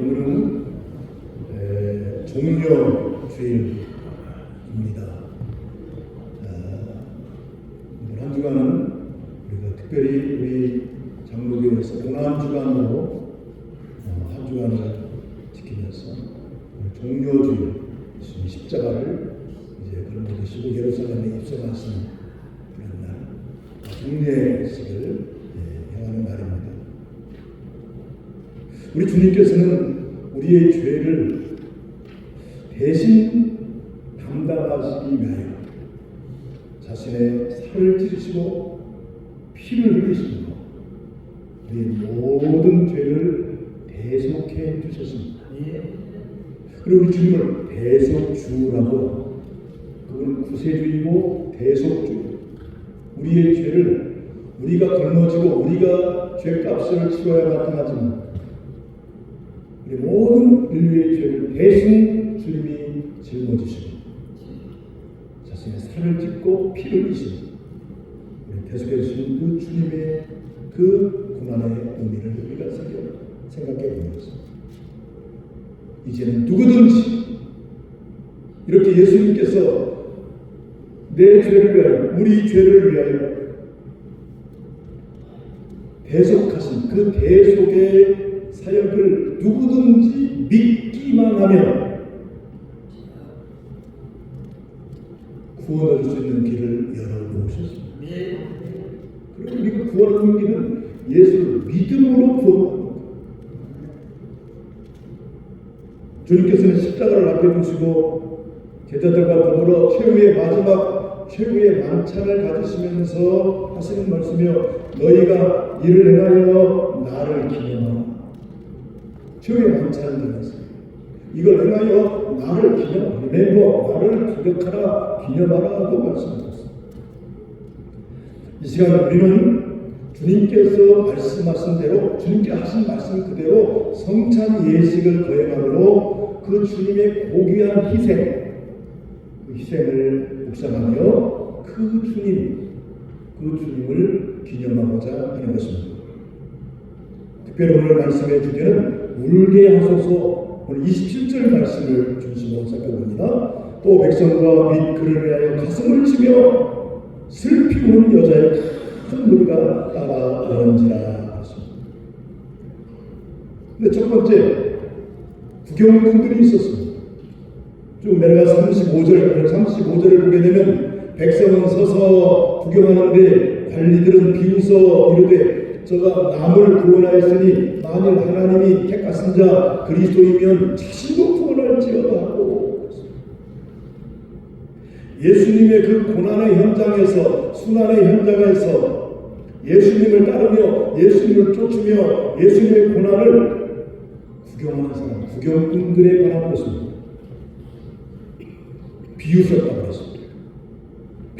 오늘은 에, 종려 주일입니다. 아, 오늘 한 주간은 우리가 특별히 우리 장로교에서 고난 주간으로 어, 한 주간을 지키면서 종려 주일 예수님 십자가를 이제 그런 분시고 예루살렘에 입성하신 그런 날 종례식을 예, 행하는 날입니다. 우리 주님께서는 우리의 죄를 대신 담당하시기 위하여 자신의 살을 찌르시고 피를 흘리시고 우리의 모든 죄를 대속해 주셨습니다. 그리고 우리 주님을 대속주라고 그분은 구세주이고 대속주 우리의 죄를 우리가 걸머지고 우리가 죄값을 치러야 마땅하지만 모든 인류의 죄를 대신 주님이 짊어지시고 자신의 살을 찢고 피를 흘리시고 우리 대속해 주신 그 주님의 그 고난의 의미를 우리가 생각해 보면서 이제는 누구든지 이렇게 예수님께서 내 죄를 위하여 우리 죄를 위하여 대속하신 그 대속의 사역을 누구든지 믿기만 하면 구원을 줄수 있는 길을 열어놓으셨습니다. 그리고 우리가 구원하는 길은 예수를 믿음으로 구원합니다. 주님께서는 십자가를 앞에 두시고 제자들과 더불어 최후의 마지막 최후의 만찬을 가지시면서 하시는 말씀이요 너희가 이를 행하여 나를 기념하라 최후의 만찬을 가졌어요 이걸 행하여 나를 기념하라 멤버 나를 기억하라 기념하라고 말씀하셨어요 이 시간 우리는 주님께서 말씀하신 대로 주님께 하신 말씀 그대로 성찬 예식을 거행함으로 그 주님의 고귀한 희생 그 희생을 묵상하며 그 주님 그 주님을 기념하고자 하는 것입니다. 특별히 오늘 말씀의 주제는 울게 하소서 오늘 27절 말씀을 중심으로 살펴봅니다. 또 백성과 및 그를 위하여 가슴을 치며 슬피 우는 여자의 큰 무리가 따라오는지라. 근데 첫 번째 구경꾼들이 있었습니다. 쭉 내려가 35절, 35절을 보게 되면 백성은 서서 구경하는데 관리들은 비웃어 이르되 저가 남을 구원하였으니 만일 하나님이 택하신 자 그리스도이면 자신도 구원할지어다 하고 예수님의 그 고난의 현장에서 순환의 현장에서 예수님을 따르며 예수님을 쫓으며 예수님의 고난을 구경하는 사람, 구경꾼들에 관한 것입니다. 비웃었다고 했습니다.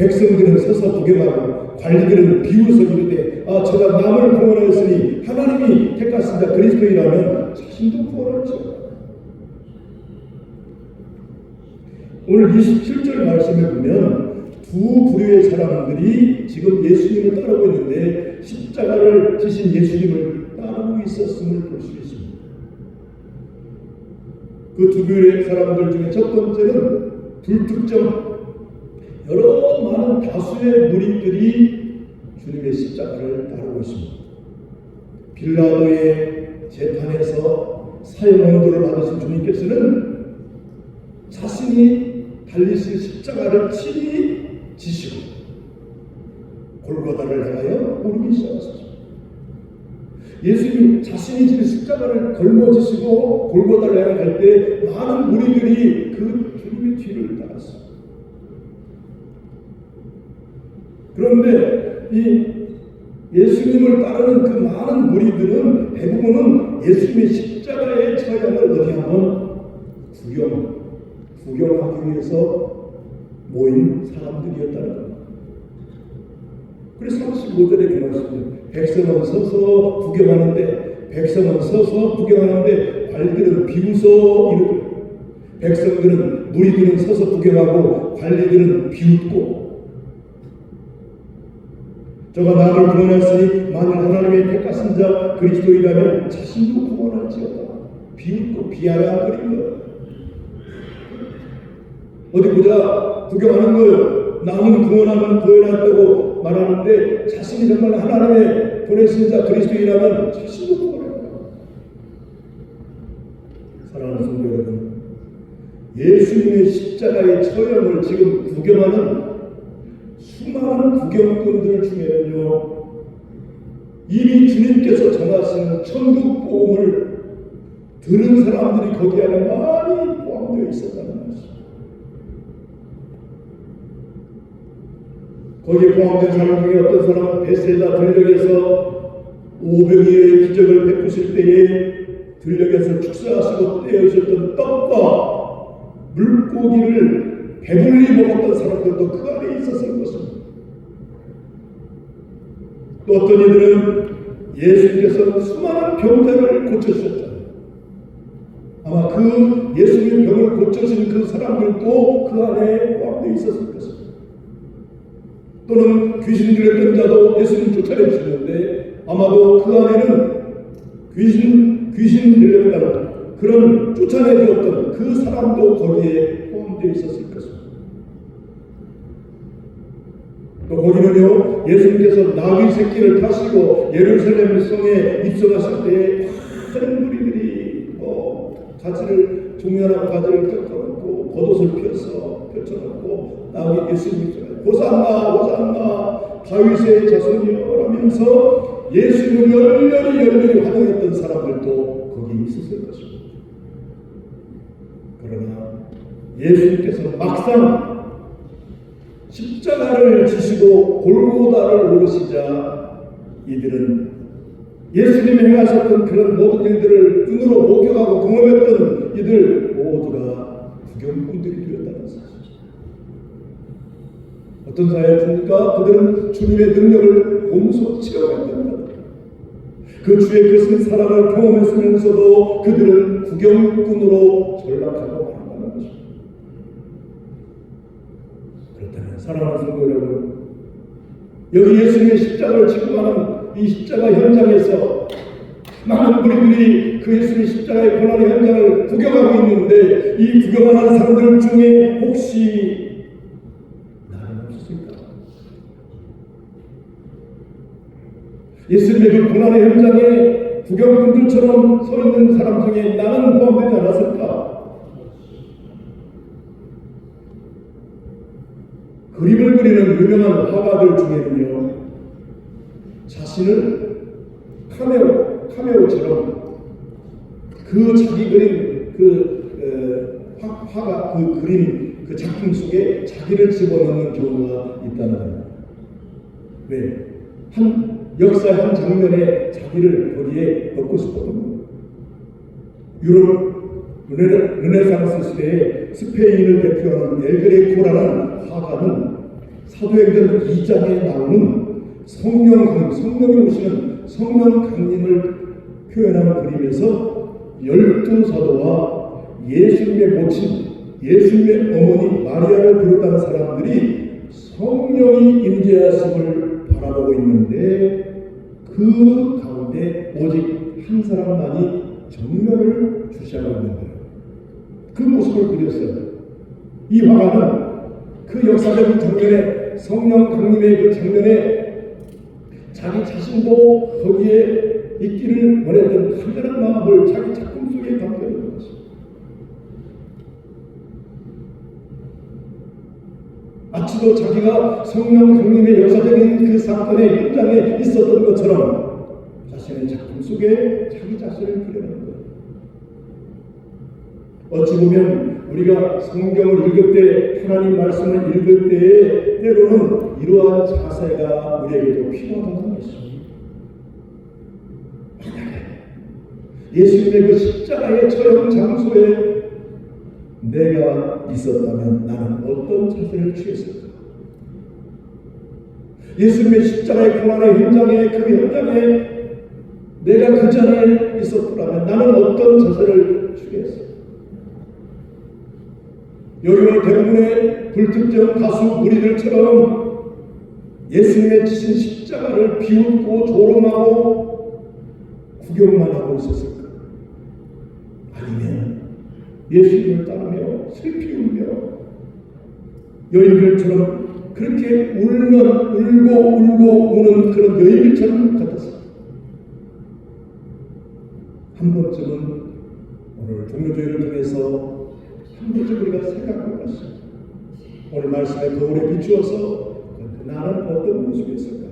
백성들은 서서 구경하고 관리들은 비웃어 이르되 아 저가 남을 구원하였으니 하나님이 택하신 자 그리스도이라면 자신도 구원할지어다. 오늘 27절 말씀에 보면 두 부류의 사람들이 지금 예수님을 따르고 있는데 십자가를 지신 예수님을 따르고 있었음을 볼 수 있습니다. 그 두 부류의 사람들 중에 첫 번째는 불특정 여러 많은 다수의 무리들이 주님의 십자가를 따르고 있습니다. 빌라도의 재판에서 사형 언도를 받으신 주님께서는 자신이 달리실 십자가를 친히 지시고 골고다를 향하여 오르기 시작하셨습니다. 예수님 자신이 지는 십자가를 걸머지시고 골고다를 갈때 많은 무리들이 그 주님의 뒤를 따랐습니다. 그런데 이 예수님을 따르는 그 많은 무리들은 대부분은 예수님의 십자가의 처형을 어디 한번 구경, 구경하기 위해서 모인 사람들이었다는 겁니다. 그래서 35절에 이렇게 말씀합니다. 백성은 서서 구경하는데 백성은 서서 구경하는데 관리들은 비웃어 이르고 백성들은 무리들은 서서 구경하고 관리들은 비웃고 저가 나를 구원하시니 만일 하나님의 택하신 자 그리스도이라면 자신도 구원할지어다. 비웃고 비아냥거린 거예요. 어디 보자 구경하는 걸 남은 구원하는 구원했다고 말하는데 자신이 정말 하나님의 보내신 자 그리스도인이라면 자신도 구원해요. 사랑하는 성도 여러분, 예수님의 십자가의 처형을 지금 구경하는 수많은 구경꾼들 중에는요, 이미 주님께서 전하시는 천국 복음을 들은 사람들이 거기 안에 많이 포함되어 있었다는 것이죠. 거기에 포함된 사람 중에 어떤 사람은 베세다 들녘에서 500여의 기적을 베푸실 때에 들녘에서 축사하시고 떼어주셨던 떡과 물고기를 배불리 먹었던 사람들도 그 안에 있었을 것입니다. 또 어떤 이들은 예수님께서 수많은 병자를 고쳐주셨잖아요. 아마 그 예수님의 병을 고쳐주신 그 사람들도 그 안에 포함되어 있었을 것입니다. 또는 귀신 들렸던 자도 예수님 쫓아내 주셨는데 아마도 그 안에는 귀신 귀신 들렸다는 그런 쫓아내 주었던 그 사람도 거기에 포함되어 있었을 것입니다. 또 거기는요 예수님께서 나귀 새끼를 타시고 예루살렘 성에 입성하실 때에 많은 무리들이 뭐 가지를 종려하고 가지를 펼쳐놓고 겉옷을 펴서 펼쳐놓고 나귀 예수님 호산나 호산나 다윗의 자손이여 라면서 예수님을 열렬히 열렬히 환영했던 사람들도 거기 있었을 것입니다. 그러나 예수님께서 막상 십자가를 지시고 골고다를 오르시자 이들은 예수님이 행하셨던 그런 모든 일들을 눈으로 목격하고 경험했던 이들 모두가 구경꾼들이 되었다는 사실이죠. 어떤 사회입니까? 그들은 주님의 능력을 몸소 체험했답니다. 그 주의 그 사랑을 경험했으면서도 그들은 구경꾼으로 전락하고 말한다는 것입니다. 그렇다면 사랑하는 성도 여러분, 여기 예수님의 십자가를 지고 가는 이 십자가 현장에서 많은 무리들이 그 예수님의 십자가의 고난의 현장을 구경하고 있는데 이 구경하는 사람들 중에 혹시 나는 없을까? 예수님의 그 고난의 현장에 구경꾼들처럼 서 있는 사람 중에 나는 포함되지 않았을까? 그림을 그리는 유명한 화가들 중에는요, 자신을 카메오, 카메오처럼 그 자기 그림, 그 어, 화, 화가 그 그림, 그 작품 속에 자기를 집어넣는 경우가 있다는 겁니다. 왜? 한 역사 한 장면에 자기를 거기에 넣고 싶었던. 유럽 르네, 르네상스 시대에 스페인을 대표하는 엘그레코라는 화가는 사도행전 2장에 나오는 성령 강림, 성령이 오시는 성령 강림을 표현한 그림에서 열두 사도와 예수님의 모친, 예수님의 어머니 마리아를 비롯한 사람들이 성령이 임재하심을 바라보고 있는데 그 가운데 오직 한 사람만이 정면을 주시하고 있는 거예요. 그 모습을 그렸어요. 이 화가는 그 역사적인 장면에 성령 강림의 그 장면에 자기 자신도 거기에 있기를 원했던 간절한 마음을 자기 작품 속에 담겨 있는 것입니다. 마치도 자기가 성령 강림의 역사적인 그 사건의 현장에 있었던 것처럼 자신의 작품 속에 자기 자신을 그려낸 거예요. 어찌 보면 우리가 성경을 읽을 때 하나님 말씀을 읽을 때에 때로는 이러한 자세가 우리에게도 필요하다는 것입니다. 예수님의 그 십자가의 처형 장소에 내가 있었다면 나는 어떤 자세를 취했을까? 예수님의 십자가의 고난의 현장에 그 현장에 내가 그 자리에 있었더라면 나는 어떤 자세를 취했을까? 여기는 대부분의 불특정 다수 무리들처럼 예수님의 지신 십자가를 비웃고 조롱하고 구경만 하고 있었을까? 예수님을 따르며 슬피 울며 여인들처럼 그렇게 울면 울고 울고 우는 그런 여인들처럼 같았습니다. 한 번쯤은 오늘 종료주의를 통해서 한 번쯤 우리가 생각해 봤습니다. 오늘 말씀에 거울에 비추어서 나는 어떤 모습이었을까?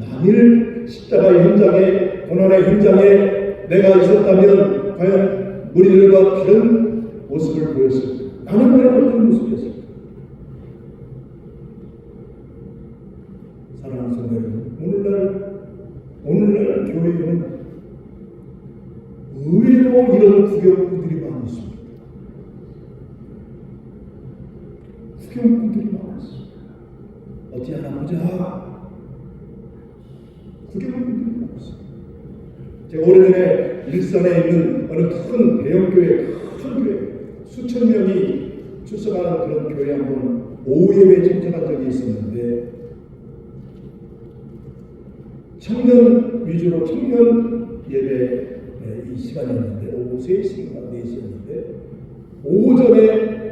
만일 십자가의 현장에 고난의 현장에 내가 있었다면 과연 무리들과 다른 모습을 보였을까? 나는 과연 어떤 모습이었을까? 사랑하는 성도 여러분, 오늘날 오늘날 교회에는 의외로 이런 구경꾼들이 많이 있습니다. 많이 있습니다. 어디 하나 보자. 구경꾼들이 있습니다. 제가 오래전에 일산에 있는 어느 큰 대형교회, 큰 교회, 수천 명이 출석하는 그런 교회 한번 오후 예배 참석한 적이 있었는데 청년 위주로 청년 예배 이 시간이었는데 오후 3시인가 4시였는데 오전에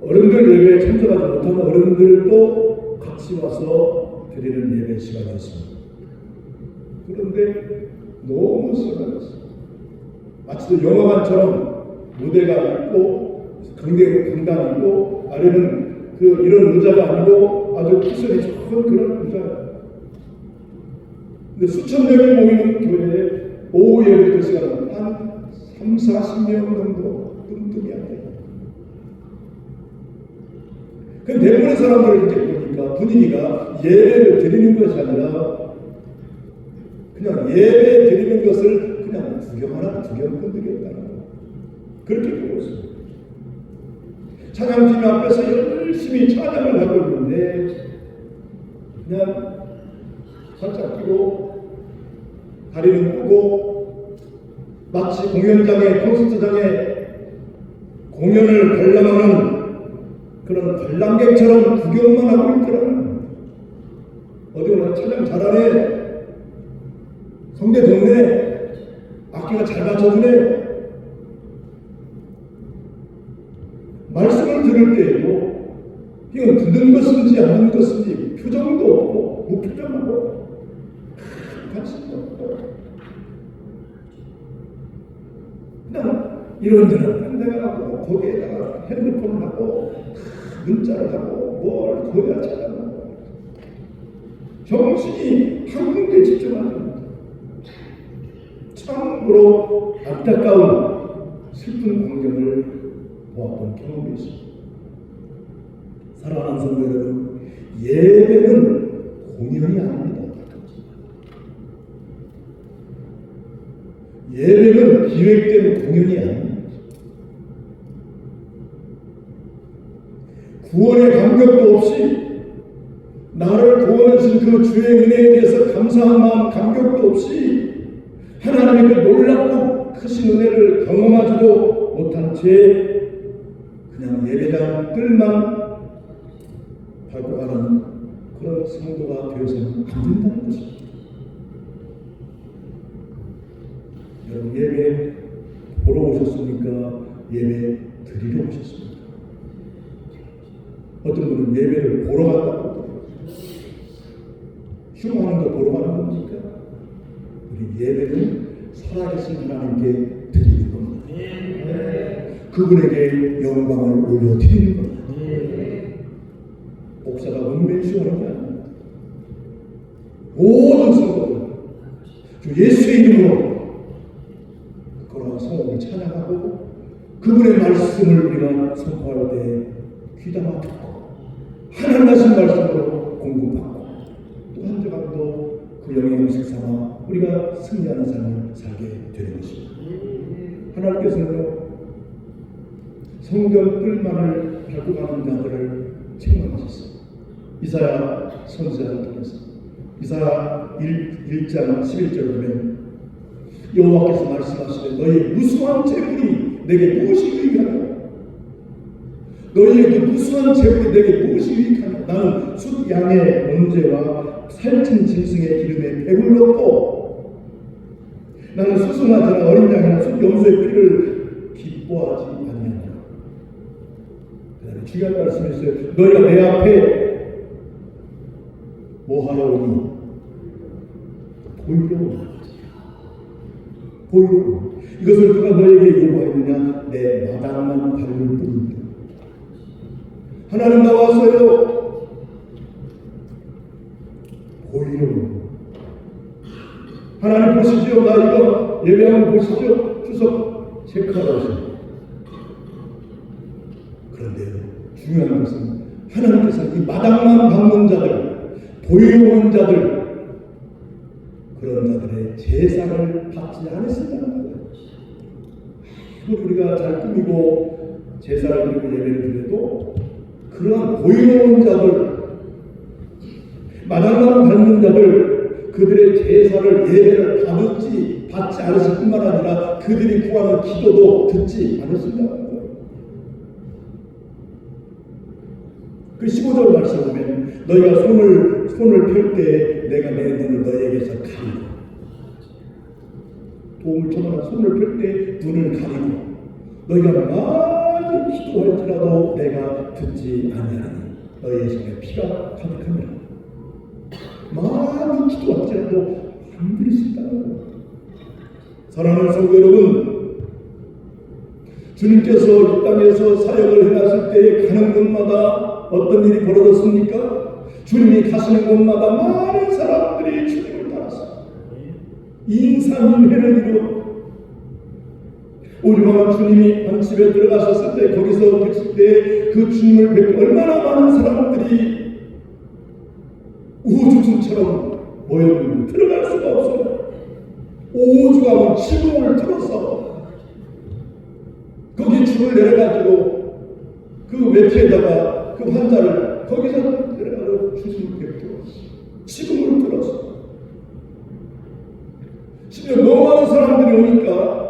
어른들 예배에 못한 어른들도 같이 와서 드리는 예배 시간이었습니다. 그런데 너무 심각했어요. 마치 영화관처럼 무대가 있고 강대 강당이 있고 아래는 그 이런 의자가 아니고 아주 쿠션이 좋은 그런 의자예요. 근데 수천 명이 모이는 교회에 오후 예배 그 시간은 한 3, 40명 정도 뜸뜸이 안 돼요. 그 대부분의 사람들을 이렇게 보니까 분위기가 예배를 드리는 것이 아니라 그냥 예배 드리는 것을 그냥 구경하는 구경꾼들이었다는 거. 그렇게 보고 있습니다. 찬양팀 앞에서 열심히 찬양을 하고 있는데 그냥 살짝 끼고 다리는 끄고 마치 공연장에 콘서트장에 공연을 관람하는 그런 관람객처럼 구경만 하고 있더라고요. 어디 오나 찬양 잘하네. 성대 좋네. 악기가 잘 맞춰주네. 말씀을 들을 때에도 이건 듣는 것인지 안 듣는 것인지 표정도 없고 무표정하고 관심도 없고 그냥 이런저런 한대가 하고 거기에다가 핸드폰을 하고 문자를 하고 뭘 거기다 찾아보고 정신이 한 군데 집중하지 못해 참으로 안타까운 슬픈 광경을 보았던 경험이 있습니다. 사랑하는 성도 여러분, 예배는 공연이 아닙니다. 예배는 기획된 공연이 아닙니다. 구원의 감격도 없이 나를 구원하신 그 주의 은혜에 대해서 감사한 마음 감격도 없이 하나님의 그 놀랍고 크신 은혜를 경험하지도 못한 채 그냥 예배당 뜰만 밟고 가는 그런 성도가 되어서는 안 된다는 것입니다. 여러분 예배 보러 오셨습니까? 예배 드리러 오셨습니까? 어떤 분은 예배를 보러 갔다고. 흉하는 거 보러 가는 겁니까? 우리 예배는 살아계신 하나님께 드리는 겁니다. 그분에게 영광을 올려드리는 겁니다. 목사가 은밀시 하는 게 아닙니다. 모든 성도들 주 예수의 이름으로 그러한 성을 찬양하고 그분의 말씀을 우리가 선포할 때 귀담아 듣고 하나님 말씀으로 공급하고 또한 주간도 그 영향을 삼아 우리가 승리하는 삶을 살게 되는 것입니다. 하나님께서는요 성전 뜰만을 밟고 가는 자들을 책망하셨습니다. 이사야 선지자를 통해서 이사야 1, 1장 11절 보면 여호와께서 말씀하시되 너희 무수한 재물이 내게 무엇이 유익하냐 너희의 그 무수한 재물이 내게 무엇이 유익하냐 나는 숫 양의 번제와 살찐 짐승의 기름에 배불렀고 나는 수송아지나 어린 양이나 염소의 피를 기뻐하지 아니하노라. 그다음에 말씀이 있어요. 너희가 내 앞에 뭐 하러 오니? 오니. 보이러 오니. 이것을 누가 너에게 요구하였느냐? 내 마당만 밟을 뿐입니다. 하나님 나왔어요. 보이러 오니. 하나님 보시죠. 나 이거 예배하면 보시죠. 체크하러 오세요. 그런데요, 중요한 것은 하나님께서 이 마당만 밟는 자들, 보이오는 자들, 그런 자들의 제사를 받지 않으신다는 거예요. 우리가 잘 꾸미고 제사를 드리고 예배를 드려도 그러한 보이오는 자들, 마당만 밟는 자들, 그들의 제사를 예배를 받을지 받지 않으실 뿐만 아니라 그들이 구하는 기도도 듣지 거예요. 그 15절 말씀 보면 너희가 손을 손을 펼 때 내가 내 눈을 너희에게서 가리고 도움을 청하나 손을 펼 때 눈을 가리고 너희가 많 이 기도할지라도 내가 듣지 아니하니 너희의 손에 피가 가득하니라 많이 기도할지라도 안 들을 수 거예요. 사랑하는 성도 여러분 주님께서 이 땅에서 사역을 해나실 때에 가는 곳마다 어떤 일이 벌어졌습니까? 주님이 가시는 곳마다 많은 사람들이 주님을 따랐습니다. 인산인해를 이루어 오죽하면 주님이 한 집에 들어가셨을 때 거기서 계실 때그 주님을 뵙고 얼마나 많은 사람들이 우주처럼 모였는데 들어갈 수가 없어요. 오죽하면 지붕을 틀어서 거기 줄을 내려가지고 그 매트에다가 그 환자를 거기서 내려가서 주님을 뵙고 지붕을 들어서 심지어 너무 많은 사람들이 오니까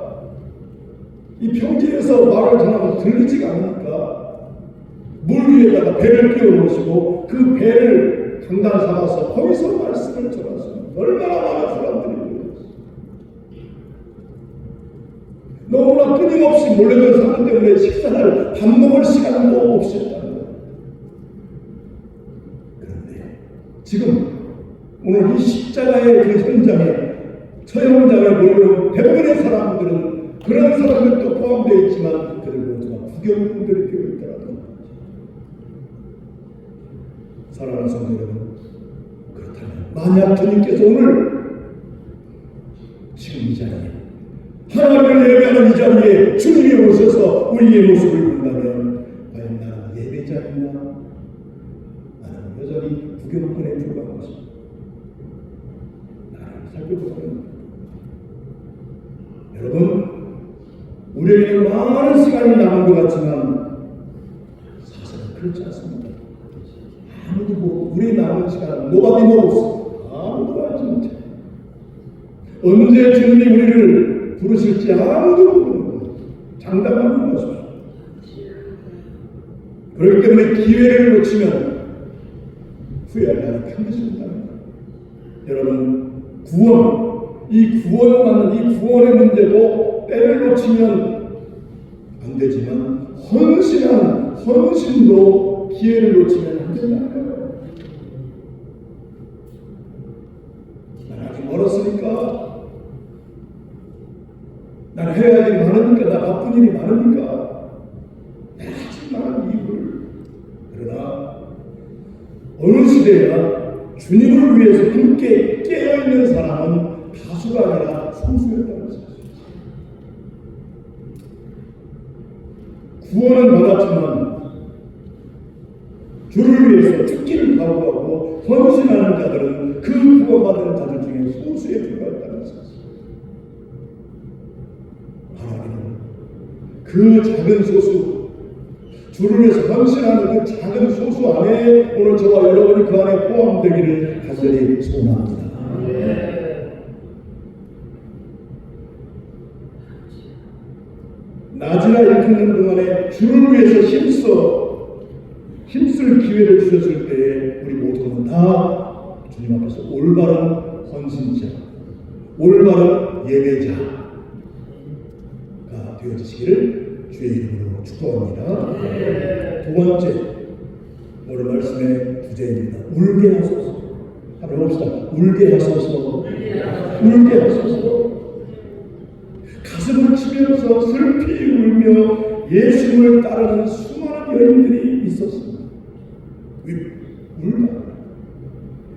이 평지에서 말을 전하면 들리지가 않으니까 물 위에다가 배를 끼워 놓으시고 그 배를 강단 삼아서 거기서 말씀을 전하십니다. 얼마나 많은 사람들이 모였어요. 너무나 끊임없이 몰려든 사람 때문에 식사를 밥 먹을 시간도 없었다는 거예요. 그런데 지금 오늘 이 십자가의 그 현장에 저 현장에 몰려온 대부분의 사람들은 그런 사람들도 포함되어 있지만 그들 모두가 구경꾼들이 되어 있더라고요. 사랑하는 성도 여러분, 그렇다면 만약 주님께서 오늘 지금 이 자리에 하나님을 예배하는 이 자리에 주님이 오셔서 우리의 모습을 본다면 과연 나는 예배자이나 나는 여전히 구경꾼에 불과한 것입니다. 나를 살펴보자면 여러분 우리에게 많은 시간이 남은 것 같지만 사실은 그렇지 않습니다. 아무도 모르고 우리 남은 시간 nobody knows 아무도 알지 못해. 언제 주님이 우리를 부르실지 아무도 모르는. 장담하는 것입니다. 그렇기 때문에 기회를 놓치면 후회할 날이 거예요. 여러분 구원 이 구원받는 이 구원의 문제도 때를 놓치면 안 되지만 헌신한 헌신도 기회를 놓치면 안 거예요. 난 아직 멀었으니까 난 해야 할 일이 많으니까 나 바쁜 일이 많으니까 내가 하지 말한 이유를 그러나 어느 시대나 주님을 위해서 함께 깨어있는 사람은 다수가 아니라 소수였다는 사실. 구원은 받았지만 주를 위해서 죽기를 각오하고 헌신하는 자들은 그 구원받은 자들 중에 소수에 불과했다는 사실. 하나님은 그 작은 소수, 주를 위해서 헌신하는 그 작은 소수 안에 오늘 저와 여러분이 그 안에 포함되기를 간절히 소원합니다. 낮이나 일컫는 동안에 주를 위해서 힘써 힘쓸 기회를 주셨을 때에 우리 모두는 다 주님 앞에서 올바른 헌신자, 올바른 예배자가 되어지시기를 주의 이름으로 축복합니다. 두 번째 오늘 말씀의 주제입니다. 울게 하소서. 한번 해봅시다. 울게 하소서. 울게 하소서. 가슴을 치면서 슬피 울며 예수를 따르는 수많은 여인들이 있었습니다. 울- 울다.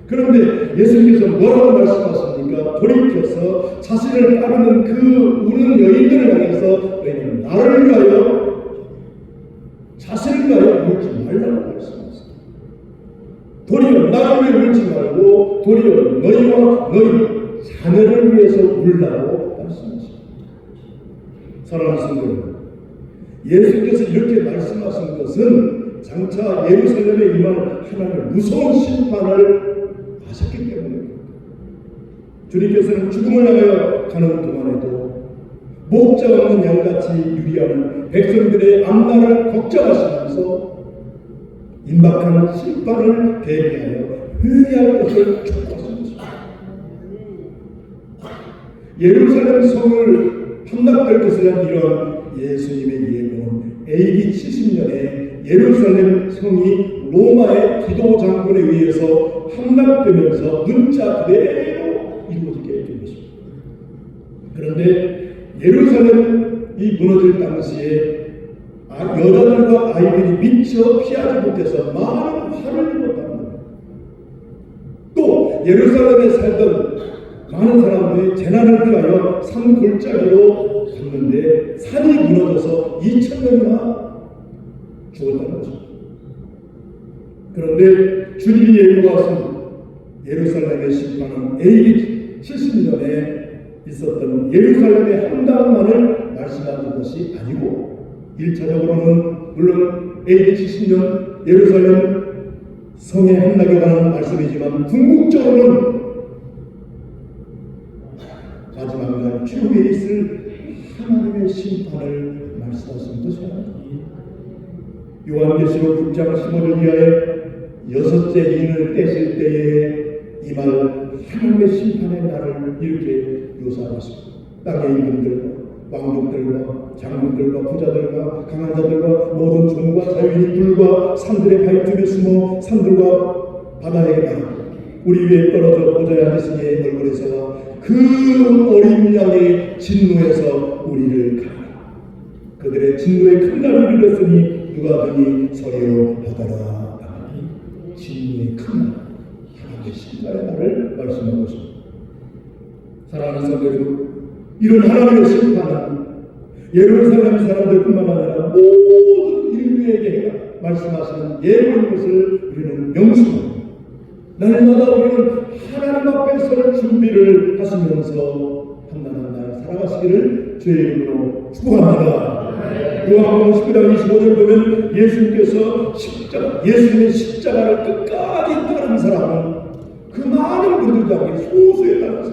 그런데 예수님께서 뭐라고 말씀하십니까? 돌이켜서 자신을 따르는 그 우는 여인들을 향해서 너희는 나를 위하여 자신을 위하여 울지 말라고 말씀하셨습니다. 도리어 나를 위해 울지 말고 도리어 너희와 너희 자녀를 위해서 울라고 말씀하십니다. 사랑하는 성도 예수께서 이렇게 말씀하신 것은 장차 예루살렘에 임할 하나님의 무서운 심판을 아셨기 때문입니다. 주님께서는 죽음을 향하여 가는 동안에도 목자 없는 양같이 유리하는 백성들의 앞날을 걱정하시면서 임박한 심판을 대비하여 회개할 것을 촉구하십니다. 예루살렘 성을 함락될 것이라는 이런 예수님의 예고는 AD 70년에 예루살렘 성이 로마의 기도 장군에 의해서 함락되면서 문자 그대로 이루어지게 된 것입니다. 그런데 예루살렘이 무너질 당시에 아- 여자들과 아이들이 미처 피하지 못해서 많은 화를 입었다는 겁니다. 또 예루살렘에 살던 많은 사람들이 재난을 피하여 산 골짜기로 갔는데 산이 무너져서 2천 명이나 죽었다는 것입니다. 그런데 주님이 예고하신 예루살렘의 심판은 AD 70년에 있었던 예루살렘의 함당만을 말씀하는 것이 아니고 1차적으로는 물론 AD 70년 예루살렘 성에 함락에 관한 말씀이지만 궁극적으로는 마지막 날 최후에 있을 하나님의 심판을 말씀하신 것입니다. 요한계시록 6장 15절 이하에 여섯째 인을 떼실 때에 이말 하나님의 심판의 날을 이렇게 묘사하고 있습니다. 땅의 임금들과 왕족들과 장군들과 부자들과 강한 자들과 모든 종과 자유인들과 산들의 바위틈에 숨어 산들과 바다에 나가 우리 위에 떨어져 보좌에 앉으신 이의 얼굴에서와 그 어린 양의 진노에서 우리를 가라. 그들의 진노의 큰 날을 이뤘으니 누가 등이 서려 하더라. 진노의 큰 날, 하나님의 심판의 날을 말씀하고 있습니다. 사랑하는 성도 여러분, 이런 하나님의 심판은 예루살렘 사람들뿐만 아니라 모든 인류에게 말씀하시는 예고인 것을 우리는 명심합니다. 날마다 우리는 하나님 앞에 설 준비를 하시면서 한날한 날 살아가시기를 주의 이름으로 축복합니다. 요한복음 19장 25절 보면 예수님께서 십자가, 예수님의 십자가를 끝까지 따른 사람은 그 많은 분들 중에 소수에 사람.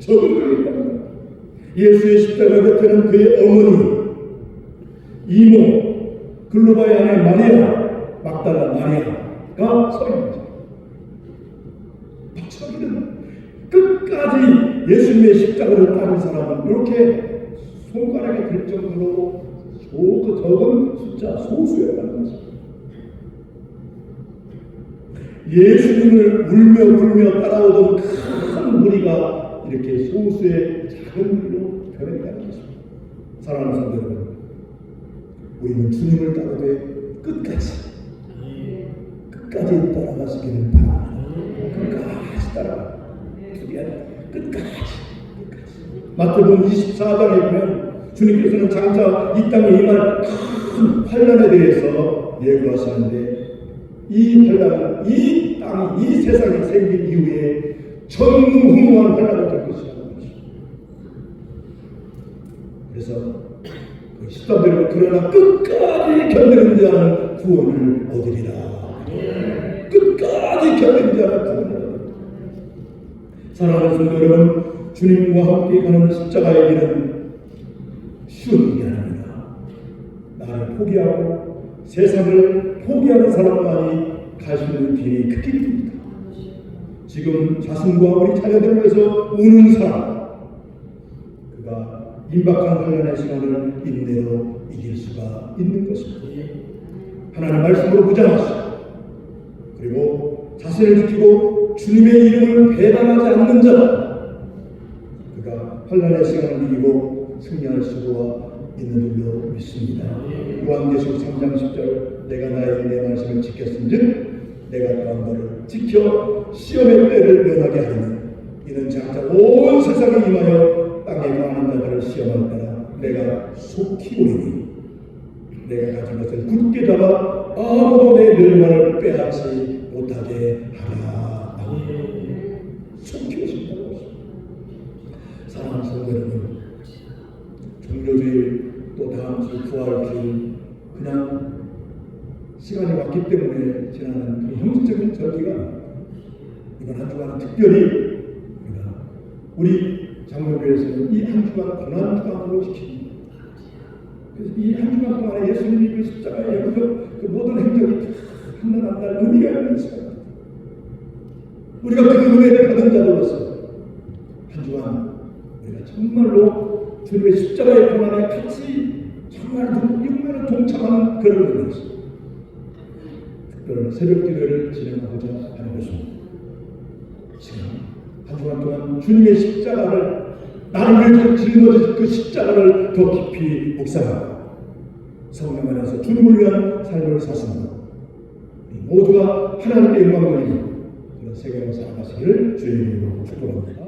적은 분이 거예요. 예수의 십자가 곁에는 그의 어머니, 이모, 글로바의 아내 마리아, 막달라 마리아가 서 있는 끝까지 예수님의 십자가를 따른 사람은 이렇게 손가락에 들 정도로 그 적은 숫자 소수였다는 것입니다. 예수님을 울며 불며 따라오던 큰 무리가 이렇게 소수의 작은 무리로 변했다는 것입니다. 사랑하는 성도 여러분, 우리는 주님을 따르되 끝까지 끝까지 따라가시기를 바랍니다. 끝까지 따라가. 아니라 끝까지. 끝까지. 마태복음 24장에 보면 주님께서는 장차 이 땅에 임할 큰 환란에 대해서 예고하시는데 이 환란은 이 땅이 이 세상이 생긴 이후에 전무후무한 환란이 될 것입니다. 그래서 그 십자들은 그러나 끝까지 견디는 자는 구원을 얻으리라. 끝까지 견디는 자는 구원을. 사랑하는 성도 여러분, 주님과 함께 가는 십자가의 길은 쉬운 일이 아닙니다. 나를 포기하고 세상을 포기하는 사람만이 갈 수 있는 길이 그 길입니다. 지금 자신과 우리 자녀들을 위해서 우는 사람 그가 임박한 환란의 시간을 인내로 이길 수가 있는 것입니다. 하나님 말씀으로 무장하시고 그리고 자신을 지키고 주님의 이름을 배반하지 않는 자 그가 환란의 시간을 이기고 승리할 수가 있는 줄로 믿습니다. 요한계시록 3장 10절 내가 나의 내 말씀을 지켰은즉 내가 또한 너를 지켜 시험의 때를 면하게 하리니 이는 장차 온 세상에 임하여 땅에 거하는 자들을 시험할 때라 내가 속히 오리니 내가 가진 것을 굳게 잡아 아무도 내 멸망을 빼앗지 못하게 하라. 속히 오신다고 사랑하는 성도 여러분, 종료주일 주 부활주일 그냥 시간이 왔기 때문에 지나는 그 형식적인 절기가 이번 한 주간 특별히 우리가 우리 장로교에서는 이 한 주간 고난 주간으로 지킵니다. 그래서 이 한 주간 동안에 예수님이 그 십자가에 그, 그 모든 행적이 한날 한날 의미가 있는 시간입니다. 우리가 그 은혜를 받은 자들로서 한 주간 우리가 정말로 주님의 십자가의 고난에 같이 정말 동참하는 그런 의미였습니다. 특별한 새벽 기도를 진행하고자 하는 것입니다. 지금 한 주간 동안 주님의 십자가를 나를 위해서 짊어진 그 십자가를 더 깊이 묵상하고 성령 안에서 주님을 위한 삶을 사습니다. 모두가 하나님께 영광 돌리는 그런 세계로 살아가시기를 주의 이름으로 축복합니다.